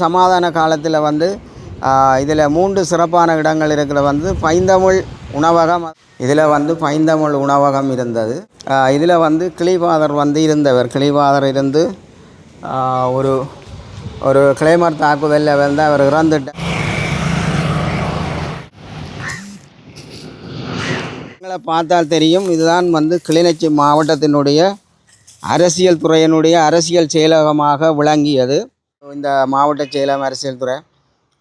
சமாதான காலத்தில் வந்து இதில் மூன்று சிறப்பான இடங்கள் இருக்கிற வந்து பைந்தமிழ் உணவகம். இதில் வந்து பைந்தமிழ் உணவகம் இருந்தது. இதில் வந்து கிளிபாதர் வந்து இருந்தவர். கிளிபாதர் இருந்து ஒரு ஒரு கிளைமர் தாக்குதலில் வந்து அவர் இறந்துட்டார் எங்களை பார்த்தால் தெரியும் இதுதான் வந்து கிளிநொச்சி மாவட்டத்தினுடைய அரசியல் துறையினுடைய அரசியல் செயலகமாக விளங்கியது. இந்த மாவட்ட செயலகம் அரசியல் துறை.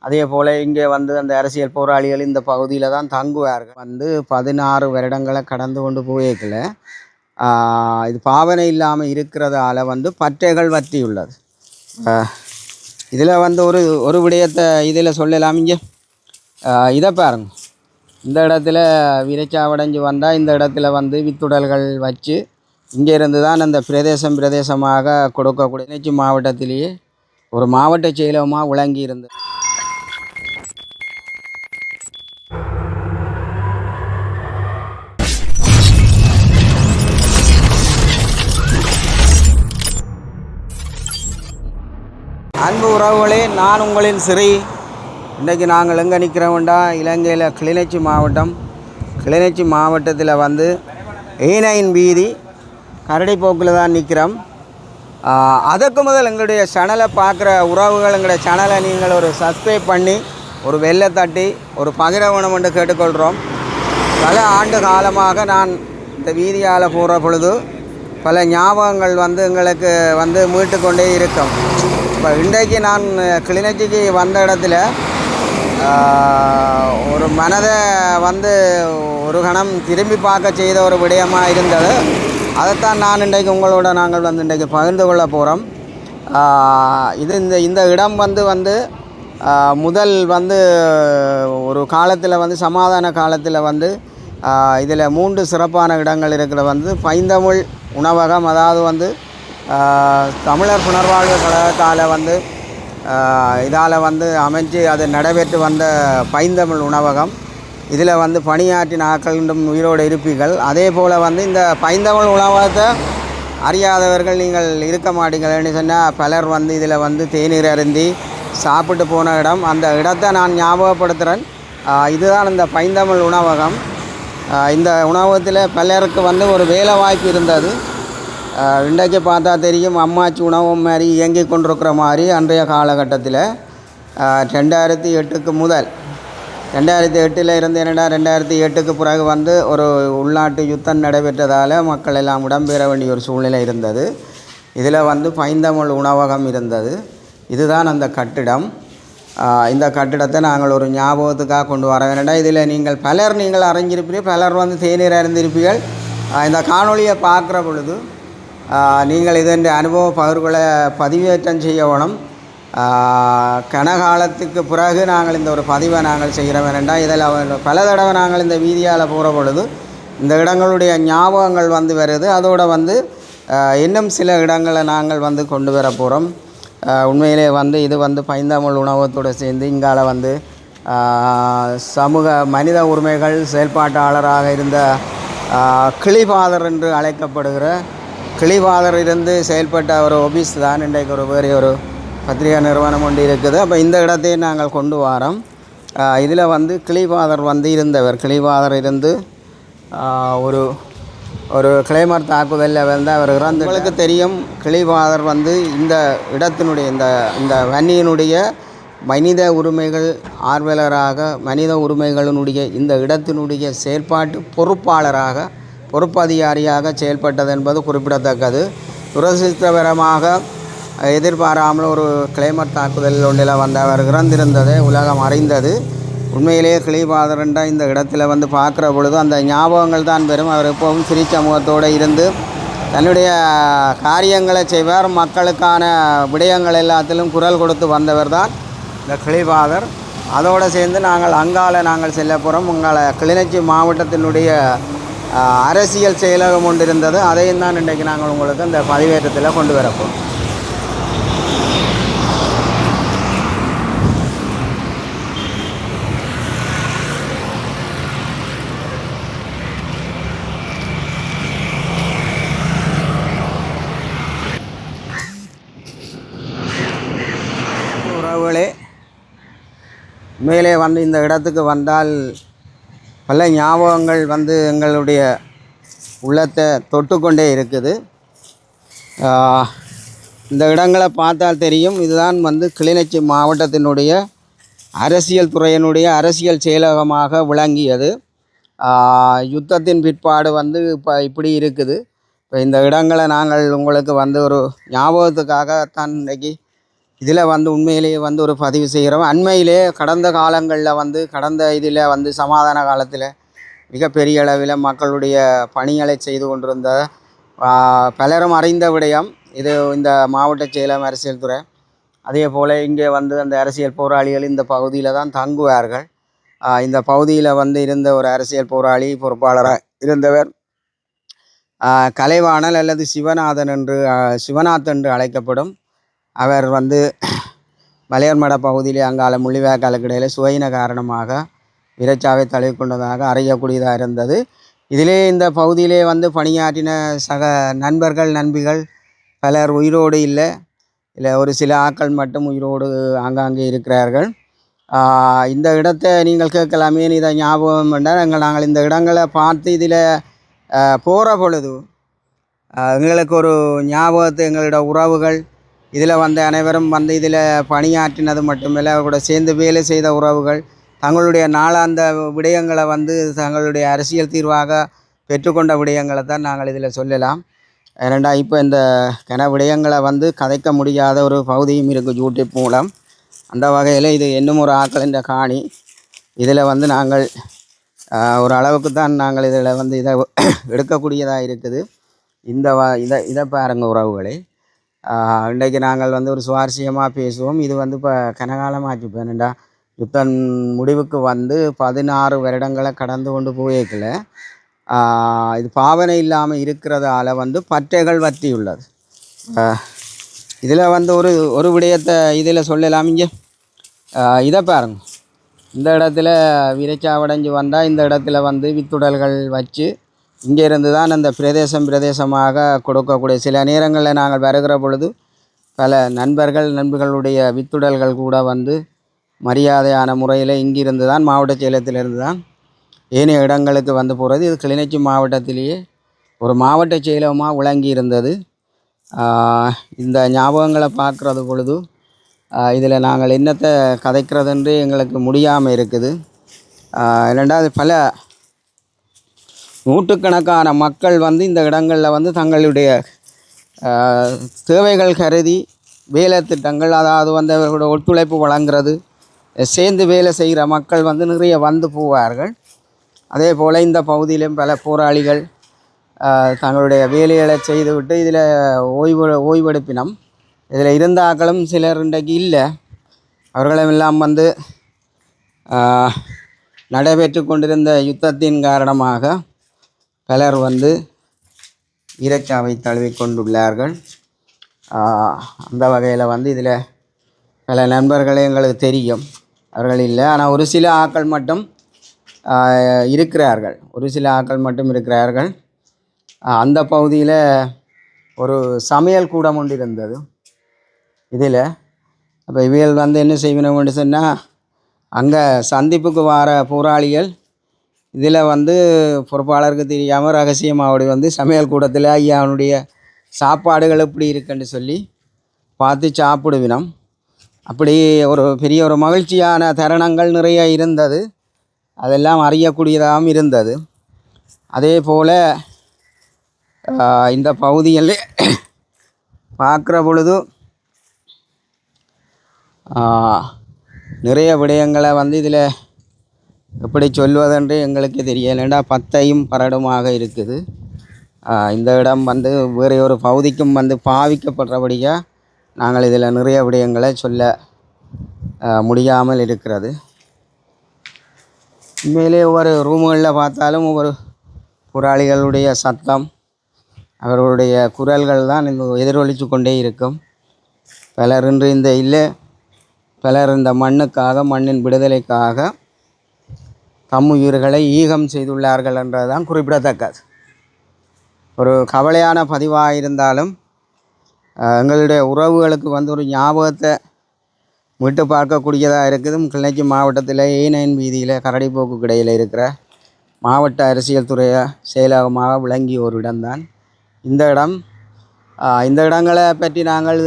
அதே போல் இங்கே வந்து அந்த அரசியல் போராளிகள் இந்த பகுதியில் தான் தங்குவார்கள். வந்து பதினாறு வருடங்களை கடந்து கொண்டு போயிருக்கல. இது பாவனை இல்லாமல் இருக்கிறதால வந்து பற்றைகள் வற்றியுள்ளது இதில் வந்து ஒரு ஒரு விடயத்தை இதில் சொல்லலாம் இங்கே. இதை பாருங்க. இந்த இடத்துல விரைச்சாவடைஞ்சு வந்தால் இந்த இடத்துல வந்து வித்துடல்கள் வச்சு இங்கேருந்து தான் அந்த பிரதேசம் பிரதேசமாக கொடுக்கக்கூடிய திருச்சி மாவட்டத்திலேயே ஒரு மாவட்ட செயலகமாக விளங்கி இருந்தது அன்பு உறவுகளே நான் உங்களின் சிறை. இன்றைக்கு நாங்கள் எங்கே நிற்கிறோம்டா இலங்கையில் கிளிநொச்சி மாவட்டம். கிளிநொச்சி மாவட்டத்தில் வந்து ஈனையின் வீதி கரடிப்போக்கில் தான் நிற்கிறோம் அதற்கு முதல் எங்களுடைய சேனலை பார்க்குற உறவுகள் எங்களுடைய சேனலை நீங்கள் ஒரு சப்ஸ்கிரைப் பண்ணி ஒரு வெள்ளை தட்டி ஒரு பகிரவனம் என்று கேட்டுக்கொள்கிறோம். பல ஆண்டு காலமாக நான் இந்த வீதியால் போகிற பொழுது பல ஞாபகங்கள் வந்து எங்களுக்கு வந்து மீட்டு கொண்டே இருக்கும். இப்போ இன்றைக்கு நான் கிளிநொச்சிக்கு வந்த இடத்துல ஒரு மனதை வந்து ஒரு கணம் திரும்பி பார்க்க செய்த ஒரு விடயமாக இருந்தது. அதைத்தான் நான் இன்றைக்கு உங்களோட நாங்கள் வந்து இன்றைக்கு பகிர்ந்து கொள்ள போகிறோம் இது இந்த இந்த இடம் வந்து வந்து முதல் வந்து ஒரு காலத்தில் வந்து சமாதான காலத்தில் வந்து இதில் மூன்று சிறப்பான இடங்கள் இருக்கிற வந்து பைந்தமிழ் உணவகம் அதாவது வந்து தமிழர் புனர்வாழ்வு கழகத்தால் வந்து இதால் வந்து அமைஞ்சு அது நடைபெற்று வந்த பைந்தமிழ் உணவகம். இதில் வந்து பணியாற்றின ஆக்கள் இன்றும் உயிரோடு இருப்பீர்கள். அதே போல் வந்து இந்த பைந்தமிழ் உணவகத்தை அறியாதவர்கள் நீங்கள் இருக்க மாட்டீங்கள்னு சொன்னால் பலர் வந்து இதில் வந்து தேநீர் அருந்தி சாப்பிட்டு போன இடம். அந்த இடத்தை நான் ஞாபகப்படுத்துகிறேன் இதுதான் இந்த பைந்தமிழ் உணவகம். இந்த உணவகத்தில் பலருக்கு வந்து ஒரு வேலை வாய்ப்பு இருந்தது இன்றைக்கு பார்த்தா தெரியும் அம்மாச்சி உணவும் மாதிரி இயங்கி கொண்டிருக்கிற மாதிரி அன்றைய காலகட்டத்தில். ரெண்டாயிரத்தி எட்டுக்கு முதல் ரெண்டாயிரத்தி எட்டில் இருந்து என்னடா ரெண்டாயிரத்தி எட்டுக்கு பிறகு வந்து ஒரு உள்நாட்டு யுத்தம் நடைபெற்றதால் மக்கள் எல்லாம் இடம்பெற வேண்டிய ஒரு சூழ்நிலை இருந்தது. இதில் வந்து பைந்தமிழ் உணவகம் இருந்தது. இதுதான் அந்த கட்டிடம். இந்த கட்டிடத்தை நாங்கள் ஒரு ஞாபகத்துக்காக கொண்டு வர வேண்டாம். இதில் நீங்கள் பலர் நீங்கள் அறிஞ்சிருப்பீர்கள் பலர் வந்து தேநீர் அறிந்திருப்பீர்கள். இந்த காணொலியை பார்க்குற பொழுது நீங்கள் இதன் அனுபவ பகிர்வுகளை பதிவேற்றம் செய்ய வேணும். கனகாலத்துக்கு பிறகு நாங்கள் இந்த ஒரு பதிவை நாங்கள் செய்கிறோம். வேண்டாம் இதில் பல தடவை நாங்கள் இந்த வீதியால் போகிற பொழுது இந்த இடங்களுடைய ஞாபகங்கள் வந்து வருது. அதோடு வந்து இன்னும் சில இடங்களை நாங்கள் வந்து கொண்டு வர போகிறோம். உண்மையிலே வந்து இது வந்து பைந்தாமல் உணவகத்தோடு சேர்ந்து இங்கால வந்து சமூக மனித உரிமைகள் செயல்பாட்டாளராக இருந்த கிளிபாதர் என்று அழைக்கப்படுகிற கிளிபாதர் இருந்து செயல்பட்ட ஒரு ஒபிஸ் தான். இன்றைக்கு ஒரு வேறு ஒரு பத்திரிகா நிறுவனம் ஒன்று இருக்குது. அப்போ இந்த இடத்தை நாங்கள் கொண்டு வரோம். இதில் வந்து கிளிவாதர் வந்து இருந்தவர். கிளிபாதர் இருந்து ஒரு ஒரு கிளைமர் தாக்குதலில் வந்து அவர் இறந்து உங்களுக்கு தெரியும் கிளிவாதர் வந்து இந்த இடத்தினுடைய இந்த இந்த வன்னியினுடைய மனித உரிமைகள் ஆர்வலராக மனித உரிமைகளினுடைய இந்த இடத்தினுடைய செயற்பாட்டு பொறுப்பாளராக பொறுப்பதிகாரியாக செயல்பட்டது என்பது குறிப்பிடத்தக்கது. துரதிருஷ்டகரமாக எதிர்பாராமல் ஒரு கிளைமட் தாக்குதல் ஒன்றில் வந்த அவர் இறந்திருந்ததை உலகம் அறிந்தது. உண்மையிலேயே கிளிபாதரண்டா இந்த இடத்துல வந்து பார்க்குற பொழுது அந்த ஞாபகங்கள் தான் பெறும் அவர் எப்பவும் சிரிச்ச முகத்தோடு இருந்து தன்னுடைய காரியங்களை செய்வார். மக்களுக்கான விடயங்கள் எல்லாத்திலும் குரல் கொடுத்து வந்தவர் தான் இந்த கிளிபாதர். அதோடு சேர்ந்து நாங்கள் அங்கால நாங்கள் செல்ல போகிறோம். உங்களை கிளிநொச்சி மாவட்டத்தினுடைய அரசியல் செயலகம் ஒன்று இருந்தது. அதையும் தான் இன்றைக்கு நாங்கள் உங்களுக்கு இந்த பதிவேற்றத்தில் கொண்டு வரப்போம் உறவுகளே மேலே வந்து இந்த இடத்துக்கு வந்தால் பல ஞாபகங்கள் வந்து எங்களுடைய உள்ளத்தை தொட்டுக்கொண்டே இருக்குது. இந்த இடங்களை பார்த்தால் தெரியும். இதுதான் வந்து கிளிநொச்சி மாவட்டத்தினுடைய அரசியல் துறையினுடைய அரசியல் செயலகமாக விளங்கியது. யுத்தத்தின் பிற்பாடு வந்து இப்போ இப்படி இருக்குது. இப்போ இந்த இடங்களை நாங்கள் உங்களுக்கு வந்து ஒரு ஞாபகத்துக்காக தான் இன்றைக்கி இதில் வந்து உண்மையிலேயே வந்து ஒரு பதிவு செய்கிறோம். அண்மையிலே கடந்த காலங்களில் வந்து கடந்த இதில் வந்து சமாதான காலத்தில் மிகப்பெரிய அளவில் மக்களுடைய பணிகளை செய்து கொண்டிருந்த பலரும் அறிந்த விடயம் இது இந்த மாவட்ட செயலம் அரசியல் துறை. அதே போல் இங்கே வந்து அந்த அரசியல் போராளிகள் இந்த பகுதியில் தான் தங்குவார்கள். இந்த பகுதியில் வந்து இருந்த ஒரு அரசியல் போராளி பொறுப்பாளராக இருந்தவர் கலைவாணல் அல்லது சிவநாதன் என்று சிவநாத் என்று அழைக்கப்படும் அவர் வந்து மலையர்மட பகுதியிலே அங்கால முள்ளிவாய்க்காலுக்கு இடையில சுவையின காரணமாக விரைச்சாவை தழுவி கொண்டதாக அறியக்கூடியதாக இருந்தது. இதிலே இந்த பகுதியிலே வந்து பணியாற்றின சக நண்பர்கள் நண்பிகள் பலர் உயிரோடு இல்லை. இல்லை ஒரு சில ஆட்கள் மட்டும் உயிரோடு ஆங்காங்கே இருக்கிறார்கள். இந்த இடத்தை நீங்கள் கேட்கலாமே. இதை ஞாபகம் என்றால் எங்கள் நாங்கள் இந்த இடங்களை பார்த்து இதில் போகிற பொழுது எங்களுக்கு ஒரு ஞாபகத்தை எங்களோட உறவுகள் இதில் வந்த அனைவரும் வந்து இதில் பணியாற்றினது மட்டுமில்லை அவர்கூட சேர்ந்து வேலை செய்த உறவுகள் தங்களுடைய நாளாந்த விடயங்களை வந்து தங்களுடைய அரசியல் தீர்வாக பெற்றுக்கொண்ட விடயங்களை தான் நாங்கள் இதில் சொல்லலாம். ஏனெண்டா இப்போ இந்த கன விடயங்களை வந்து கதைக்க முடியாத ஒரு பகுதியும் இருக்குது யூடியூப் மூலம். அந்த வகையில் இது இன்னும் ஒரு ஆக்களின் காணி. இதில் வந்து நாங்கள் ஒரு அளவுக்கு தான் நாங்கள் இதில் வந்து இதை எடுக்கக்கூடியதாக இருக்குது. இந்த வ இதை இதை பாருங்கள் உறவுகளை. இன்றைக்கு நாங்கள் வந்து ஒரு சுவாரஸ்யமாக பேசுவோம். இது வந்து இப்போ கனகாலமாச்சு. இப்போ என்னடா யுத்தம் முடிவுக்கு வந்து பதினாறு வருடங்களை கடந்து கொண்டு போயிருக்கல. இது பாவனை இல்லாமல் இருக்கிறதால வந்து பற்றைகள் வற்றியுள்ளது. இதில் வந்து ஒரு ஒரு விடயத்தை இதில் சொல்லலாம் இங்கே. இதை பாருங்க. இந்த இடத்துல விரைச்சாவடைஞ்சு வந்தால் இந்த இடத்துல வந்து வித்துடல்கள் வச்சு இங்கேருந்து தான் அந்த பிரதேசம் பிரதேசமாக கொடுக்கக்கூடிய சில நேரங்களில் நாங்கள் வருகிற பொழுது பல நண்பர்கள் நண்பர்களுடைய வித்துடல்கள் கூட வந்து மரியாதையான முறையில் இங்கிருந்து தான் மாவட்ட செயலகத்திலிருந்து தான் ஏனைய இடங்களுக்கு வந்து போகிறது. இது கிளிநொச்சி மாவட்டத்திலேயே ஒரு மாவட்ட செயலகமாக விளங்கி இருந்தது இந்த ஞாபகங்களை பார்க்குறது பொழுது இதில் நாங்கள் என்னத்தை கதைக்கிறதுன்று எங்களுக்கு முடியாமல் இருக்குது. ரெண்டாவது பல நூற்றுக்கணக்கான மக்கள் வந்து இந்த இடங்களில் வந்து தங்களுடைய தேவைகள் கருதி வேலை திட்டங்கள் அதாவது வந்து அவர்களோட ஒத்துழைப்பு வழங்குறது சேர்ந்து வேலை செய்கிற மக்கள் வந்து நிறைய வந்து போவார்கள். அதே போல் இந்த பகுதியிலும் பல போராளிகள் தங்களுடைய வேலைகளை செய்துவிட்டு இதில் ஓய்வு ஓய்வெடுப்பினம். இதில் இருந்த ஆக்களும் சிலர் இன்றைக்கு இல்லை. அவர்களும் எல்லாம் வந்து நடைபெற்று கொண்டிருந்த யுத்தத்தின் காரணமாக பலர் வந்து இறைச்சாவை தழுவி கொண்டுள்ளார்கள் அந்த வகையில் வந்து இதில் பல நண்பர்களே எங்களுக்கு தெரியும். அவர்கள் இல்லை. ஆனால் ஒரு சில ஆட்கள் மட்டும் இருக்கிறார்கள். ஒரு சில ஆட்கள் மட்டும் இருக்கிறார்கள். அந்த பகுதியில் ஒரு சமையல் கூடம் ஒன்று இருந்தது. இதில் அப்போ இவைகள் வந்து என்ன செய்யணும்னு சொன்னால் அங்கே சந்திப்புக்கு வர போராளிகள் இதில் வந்து பொறுப்பாளருக்கு தெரியாமல் ரகசியமாக அப்படி வந்து சமையல் கூடத்தில் ஐயா அவனுடைய சாப்பாடுகள் எப்படி இருக்குன்னு சொல்லி பார்த்து சாப்பிடுவினோம். அப்படி ஒரு பெரிய ஒரு மகிழ்ச்சியான தருணங்கள் நிறைய இருந்தது. அதெல்லாம் அறியக்கூடியதாகவும் இருந்தது. அதே போல் இந்த பகுதியில் பார்க்குற பொழுது நிறைய விடயங்களை வந்து இதில் எப்படி சொல்வதென்று எங்களுக்கு தெரியலண்டா பத்தையும் பரடுமாக இருக்குது. இந்த இடம் வந்து வேறு ஒரு பகுதிக்கும் வந்து பாவிக்கப்படுறபடியாக நாங்கள் இதில் நிறைய விடயங்களை சொல்ல முடியாமல் இருக்கிறது. உண்மையிலே ஒவ்வொரு ரூமுகளில் பார்த்தாலும் ஒவ்வொரு போராளிகளுடைய சத்தம் அவர்களுடைய குரல்கள் தான் இந்த எதிரொலித்து கொண்டே இருக்கும். பலர் இன்று இந்த இல்லை பலர் இந்த மண்ணுக்காக மண்ணின் விடுதலைக்காக தம் உயிர்களை ஈகம் செய்துள்ளார்கள் என்றதுதான் குறிப்பிடத்தக்கது ஒரு கவலையான பதிவாக இருந்தாலும் எங்களுடைய உறவுகளுக்கு வந்து ஒரு ஞாபகத்தை விட்டு பார்க்கக்கூடியதாக இருக்குது கிளிநொச்சி மாவட்டத்தில் ஏ நைன் வீதியில் கரடிப்போக்கு கிடையில் இருக்கிற மாவட்ட அரசியல் துறை செயலகமாக விளங்கிய ஒரு இடம்தான் இந்த இடம். இந்த இடங்களை பற்றி நாங்கள்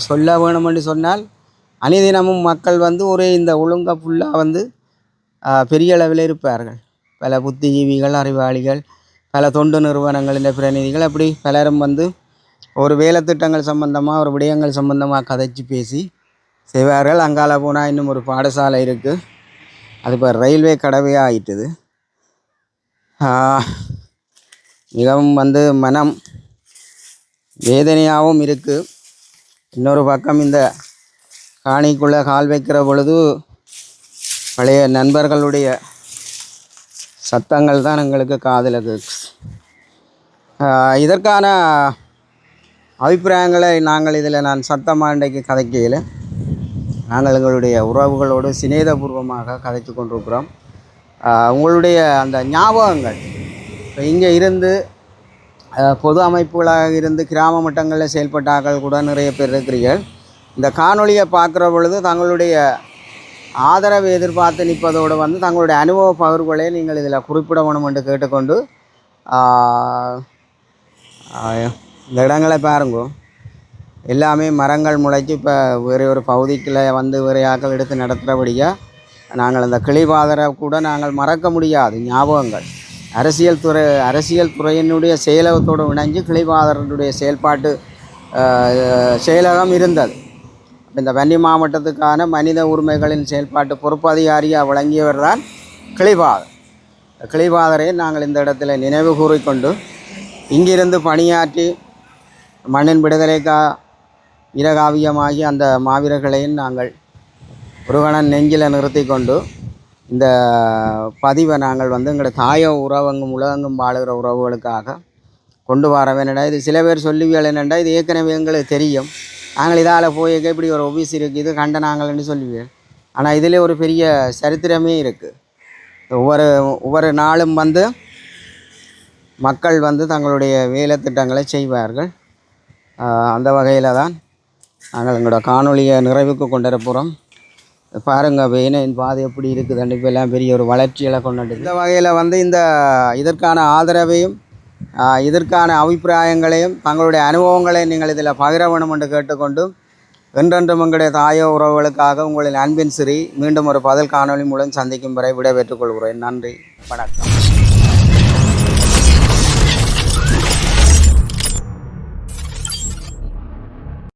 சொல்ல வேணும் என்று சொன்னால் அனிதினமும் மக்கள் வந்து ஒரு இந்த ஒழுங்கை ஃபுல்லாக வந்து பெரிய அளவில் இருப்பார்கள். பல புத்திஜீவிகள் அறிவாளிகள் பல தொண்டு நிறுவனங்களின் பிரதிநிதிகள் அப்படி பலரும் வந்து ஒரு வேலை திட்டங்கள் சம்பந்தமாக ஒரு விடயங்கள் சம்பந்தமாக கதைச்சு பேசி செய்வார்கள். அங்கால போனால் இன்னும் ஒரு பாடசாலை இருக்குது அது இப்போ ரயில்வே கடவையாக ஆயிட்டுது. மிகவும் வந்து மனம் வேதனையாகவும் இருக்குது இன்னொரு பக்கம் இந்த காணிக்குள்ளே கால் வைக்கிற பொழுது பழைய நண்பர்களுடைய சத்தங்கள் தான் எங்களுக்கு காதில் இதற்கான அபிப்பிராயங்களை நாங்கள் இதில் நான் சத்தமாக இன்றைக்கு கதைக்கையில் நாங்கள் எங்களுடைய உறவுகளோடு சிநேதபூர்வமாக கதைத்து கொண்டிருக்கிறோம். உங்களுடைய அந்த ஞாபகங்கள் இப்போ இங்கே இருந்து பொது அமைப்புகளாக இருந்து கிராம மட்டங்களில் செயல்பட்ட ஆட்கள் கூட நிறைய பேர் இருக்கிறீர்கள். இந்த காணொளியை பார்க்குற பொழுது தங்களுடைய ஆதரவு எதிர்பார்த்து நிற்பதோடு வந்து தங்களுடைய அனுபவ பகிர்வுகளை நீங்கள் இதில் குறிப்பிட வேணும் என்று கேட்டுக்கொண்டு இந்த இடங்களை பாருங்க. எல்லாமே மரங்கள் முளைச்சி இப்போ வேறு ஒரு பகுதிக்குள்ளே வந்து வேறு ஆக்கள் எடுத்து நடத்துகிறபடியாக நாங்கள் அந்த கிளிபாதரை கூட நாங்கள் மறக்க முடியாது. ஞாபகங்கள். அரசியல் துறை அரசியல் துறையினுடைய செயலகத்தோடு இணைஞ்சு கிளிபாதரனுடைய செயல்பாட்டு செயலகம் இருந்தது. இந்த வன்னி மாவட்டத்துக்கான மனித உரிமைகளின் செயல்பாட்டு பொறுப்பதிகாரியாக விளங்கியவர் தான் கிளிபாதர். கிளிபாதரை நாங்கள் இந்த இடத்துல நினைவு கூறிக்கொண்டு இங்கிருந்து பணியாற்றி மண்ணின் விடுதலைக்கா இரகாவியமாகி அந்த மாவீரர்களையும் நாங்கள் முருகனன் நெஞ்சில் நிறுத்தி கொண்டு இந்த பதிவை நாங்கள் வந்து எங்களோட தாய உறவங்கும் உலகங்கும் வாழுகிற உறவுகளுக்காக கொண்டு வர வேணுடா இது சில பேர் சொல்லுவியல் என்னென்னா இது ஏற்கனவே எங்களுக்கு தெரியும். நாங்கள் இதால் போய் இப்படி ஒரு ஒபிசி இருக்குது கண்ட நாங்கள்னு சொல்லுவீங்க ஆனால் இதில் ஒரு பெரிய சரித்திரமே இருக்குது ஒவ்வொரு ஒவ்வொரு நாளும் வந்து மக்கள் வந்து தங்களுடைய வேலை திட்டங்களை செய்வார்கள். அந்த வகையில் தான் நாங்கள் எங்களோட காணொளியை நிறைவுக்கு கொண்டு பாருங்கள் வேணின் பாதை எப்படி இருக்குது இப்போ எல்லாம் பெரிய ஒரு வளர்ச்சிகளை கொண்டு இந்த வகையில் வந்து இந்த இதற்கான ஆதரவையும் இதற்கான அபிப்பிராயங்களையும் தங்களுடைய அனுபவங்களையும் நீங்கள் இதில் பகிர வேணும் என்று கேட்டுக்கொண்டு என்றென்றும் எங்களுடைய தாயோ உறவுகளுக்காக உங்களின் அன்பின் சிறி மீண்டும் ஒரு பதில் காணொளி மூலம் சந்திக்கும் வரை விடைபெற்றுக் கொள்கிறேன். நன்றி. வணக்கம்.